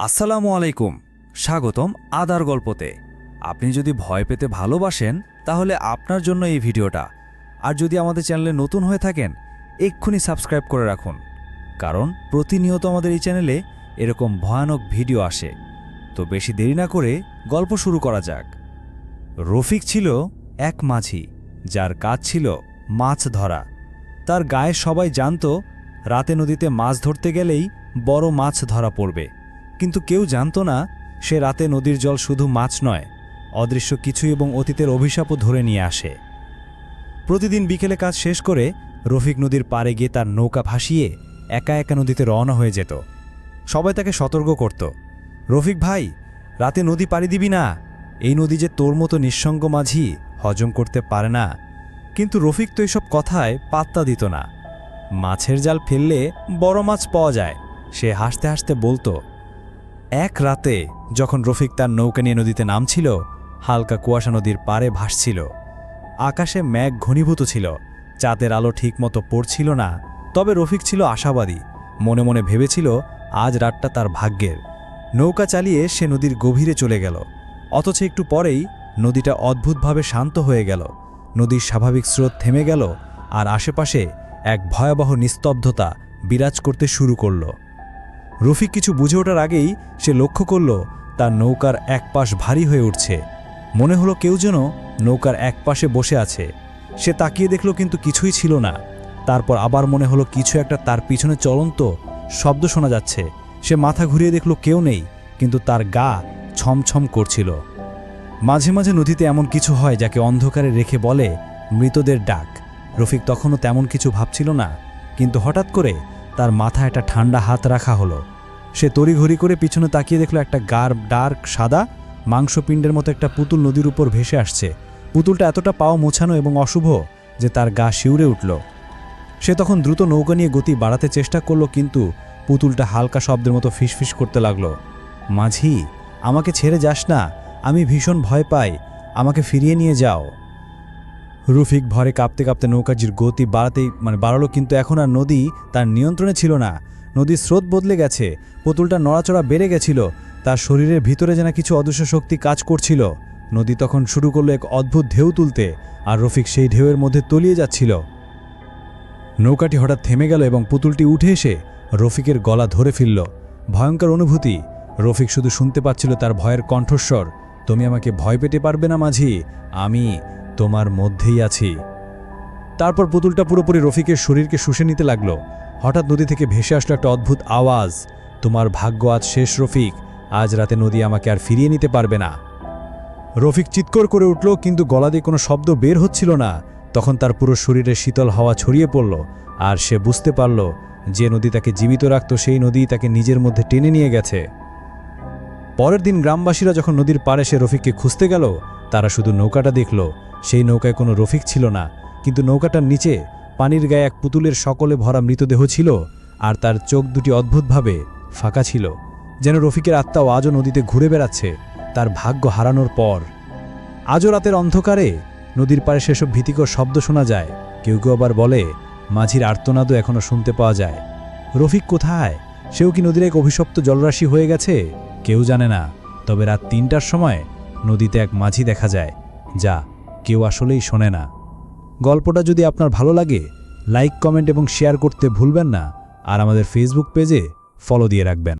আসসালামু আলাইকুম। স্বাগতম আদার গল্পতে। আপনি যদি ভয় পেতে ভালোবাসেন, তাহলে আপনার জন্য এই ভিডিওটা। আর যদি আমাদের চ্যানেলে নতুন হয়ে থাকেন, এক্ষুনি সাবস্ক্রাইব করে রাখুন। কারণ প্রতিনিয়ত আমাদের এই চ্যানেলে এরকম ভয়ানক ভিডিও আসে। তো বেশি দেরি না করে গল্প শুরু করা যাক। রফিক ছিল এক মাঝি, যার কাজ ছিল মাছ ধরা। তার গায়ে সবাই জানতো, রাতে নদীতে মাছ ধরতে গেলেই বড় মাছ ধরা পড়বে। কিন্তু কেউ জানতো না, সে রাতে নদীর জল শুধু মাছ নয়, অদৃশ্য কিছু এবং অতীতের অভিশাপও ধরে নিয়ে আসে। প্রতিদিন বিকেলে কাজ শেষ করে রফিক নদীর পাড়ে গিয়ে তার নৌকা ভাসিয়ে একা একা নদীতে রওনা হয়ে যেত। সবাই তাকে সতর্ক করত। রফিক, ভাই, রাতে নদী পাড়ি দিবি না। এই নদী যে তোর মতো নিঃসঙ্গ মাঝি হজম করতে পারে না। কিন্তু রফিক তো এসব কথায় পাত্তা দিত না। মাছের জাল ফেললে বড় মাছ পাওয়া যায়, সে হাসতে হাসতে বলতো এক রাতে, যখন রফিক তার নৌকা নিয়ে নদীতে নামছিল, হালকা কুয়াশা নদীর পারে ভাসছিল। আকাশে মেঘ ঘনীভূত ছিল, চাঁদের আলো ঠিকমতো পড়ছিল না, তবে রফিক ছিল আশাবাদী। মনে মনে ভেবেছিল, আজ রাতটা তার ভাগ্যের। নৌকা চালিয়ে সে নদীর গভীরে চলে গেল। অথচ একটু পরেই নদীটা অদ্ভুতভাবে শান্ত হয়ে গেল। নদীর স্বাভাবিক স্রোত থেমে গেল, আর আশেপাশে এক ভয়াবহ নিস্তব্ধতা বিরাজ করতে শুরু করল। রফিক কিছু বুঝে ওঠার আগেই সে লক্ষ্য করল, তার নৌকার এক পাশ ভারী হয়ে উঠছে। মনে হলো কেউ যেন নৌকার এক পাশে বসে আছে। সে তাকিয়ে দেখল কিন্তু কিছুই ছিল না। তারপর আবার মনে হলো কিছু একটা তার পিছনে চলন্ত শব্দ শোনা যাচ্ছে। সে মাথা ঘুরিয়ে দেখল কেউ নেই, কিন্তু তার গা ছমছম করছিল। মাঝে মাঝে নদীতে এমন কিছু হয় যাকে অন্ধকারে রেখে বলে মৃতদের ডাক। রফিক তখনও তেমন কিছু ভাবছিল না, কিন্তু হঠাৎ করে তার মাথায় একটা ঠান্ডা হাত রাখা হলো। সে তড়িঘড়ি করে পিছনে তাকিয়ে দেখল একটা গার ডার্ক, সাদা, মাংসপিণ্ডের মতো একটা পুতুল নদীর উপর ভেসে আসছে। পুতুলটা এতটা পাও মোছানো এবং অশুভ যে তার গা শিউরে উঠল। সে তখন দ্রুত নৌকা নিয়ে গতি বাড়াতে চেষ্টা করল, কিন্তু পুতুলটা হালকা শব্দের মতো ফিসফিস করতে লাগল। মাঝি, আমাকে ছেড়ে যাস না। আমি ভীষণ ভয় পাই। আমাকে ফিরিয়ে নিয়ে যাও। রুফিক ভরে কাঁপতে কাঁপতে নৌকাজির গতি বাড়াতেই মানে বাড়ালো কিন্তু এখন আর নদী তার নিয়ন্ত্রণে ছিল না। নদীর স্রোত বদলে গেছে, পুতুলটা নড়াচড়া বেড়ে গেছিল, তার শরীরের ভিতরে যেন কিছু অদৃশ্য শক্তি কাজ করছিল। নদী তখন শুরু করল এক অদ্ভুত ঢেউ তুলতে, আর রফিক সেই ঢেউয়ের মধ্যে তলিয়ে যাচ্ছিল। নৌকাটি হঠাৎ থেমে গেল এবং পুতুলটি উঠে এসে রফিকের গলা ধরে ফেলল। ভয়ঙ্কর অনুভূতি, রফিক শুধু শুনতে পাচ্ছিল তার ভয়ের কণ্ঠস্বর। তুমি আমাকে ভয় পেতে পারবে না মাঝি, আমি তোমার মধ্যেই আছি। তারপর পুতুলটা পুরোপুরি রফিকের শরীরকে শুষে নিতে লাগল। হঠাৎ নদী থেকে ভেসে আসলো একটা অদ্ভুত আওয়াজ। তোমার ভাগ্য আজ শেষ, রফিক। আজ রাতে নদী আমাকে আর ফিরিয়ে নিতে পারবে না। রফিক চিৎকর করে উঠল, কিন্তু গলা দিয়ে কোনো শব্দ বের হচ্ছিল না। তখন তার পুরো শরীরে শীতল হাওয়া ছড়িয়ে পড়ল, আর সে বুঝতে পারল, যে নদী তাকে জীবিত রাখত, সেই নদী তাকে নিজের মধ্যে টেনে নিয়ে গেছে। পরের দিন গ্রামবাসীরা যখন নদীর পাড়ে সে রফিককে খুঁজতে গেল, তারা শুধু নৌকাটা দেখল। সেই নৌকায় কোনো রফিক ছিল না, কিন্তু নৌকাটার নিচে পানির গায়ে এক পুতুলের সকলে ভরা মৃতদেহ ছিল আর তার চোখ দুটি অদ্ভুতভাবে ফাঁকা ছিল, যেন রফিকের আত্মাও আজও নদীতে ঘুরে বেড়াচ্ছে তার ভাগ্য হারানোর পর। আজও রাতের অন্ধকারে নদীর পাড়ে সেসব ভীতিকর শব্দ শোনা যায়, কেউ কেউ আবার বলে, মাঝির আর্তনাদও এখনও শুনতে পাওয়া যায়। রফিক কোথায়? সেও কি নদীর এক অভিশপ্ত জলরাশি হয়ে গেছে? কেউ জানে না, তবে রাত তিনটার সময় নদীতে এক মাঝি দেখা যায়, যা কেউ আসলেই শোনে না। গল্পটা যদি আপনার ভালো লাগে, লাইক, কমেন্ট এবং শেয়ার করতে ভুলবেন না, আর আমাদের ফেসবুক পেজে ফলো দিয়ে রাখবেন।